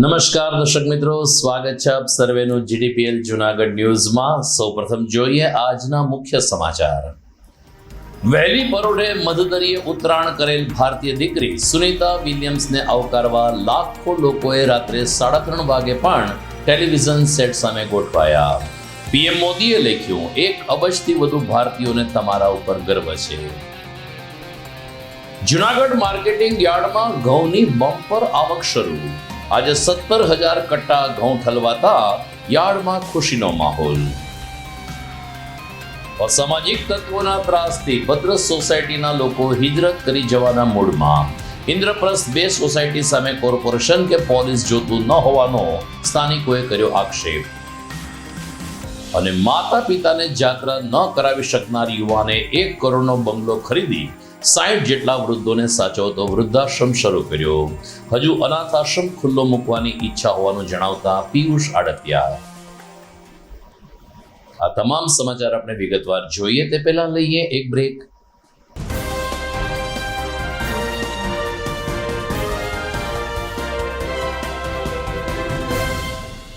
નમસ્કાર દર્શક મિત્રો, સ્વાગત છે આપ સર્વેનું જીડીપીએલ જુનાગઢ ન્યૂઝમાં. સૌપ્રથમ જોઈએ આજના મુખ્ય સમાચાર. વહેલી પરોઢે મધદરીએ ઉતરાણ કરેલ ભારતીય દીકરી સુનીતા વિલિયમ્સને આવકારવા લાખો લોકોએ રાત્રે સાડા ત્રણ વાગે પણ ટેલિવિઝન સેટ સામે ગોઠવાયા. પીએમ મોદીએ લખ્યું, એક અબજથી વધુ ભારતીયોને તમારા ઉપર ગર્વ છે. જુનાગઢ માર્કેટિંગ યાર્ડમાં ઘઉંની બમ્પર આવક શરૂ. આજે સત્તર હજાર કટ્ટા ઘઉં ઠલવાતા યાર્ડમાં ખુશીનો માહોલ. અસામાજિક તત્વોના ત્રાસથી ભદ્ર સોસાયટીના લોકો હિજરત કરી જવાના મૂડમાં ઇન્દ્રપ્રસ્થ બે સોસાયટી સામે કોર્પોરેશન કે પોલીસ જોતું ન હોવાનો સ્થાનિકોએ કર્યો આક્ષેપ. અને માતા પિતાને જાત્રા ન કરાવી શકનાર યુવાને એક કરોડનો બંગલો ખરીદી સાઠ જેટલા વૃદ્ધોને સાચવતો વૃદ્ધાશ્રમ શરૂ કર્યો. હજુ અનાથ આશ્રમ ખુલ્લો મૂકવાની ઈચ્છા હોવાનું જણાવતા પિયુષ આડતિયા. આ તમામ સમાચાર આપણે વિગતવાર જોઈએ તે પહેલા લઈએ એક બ્રેક.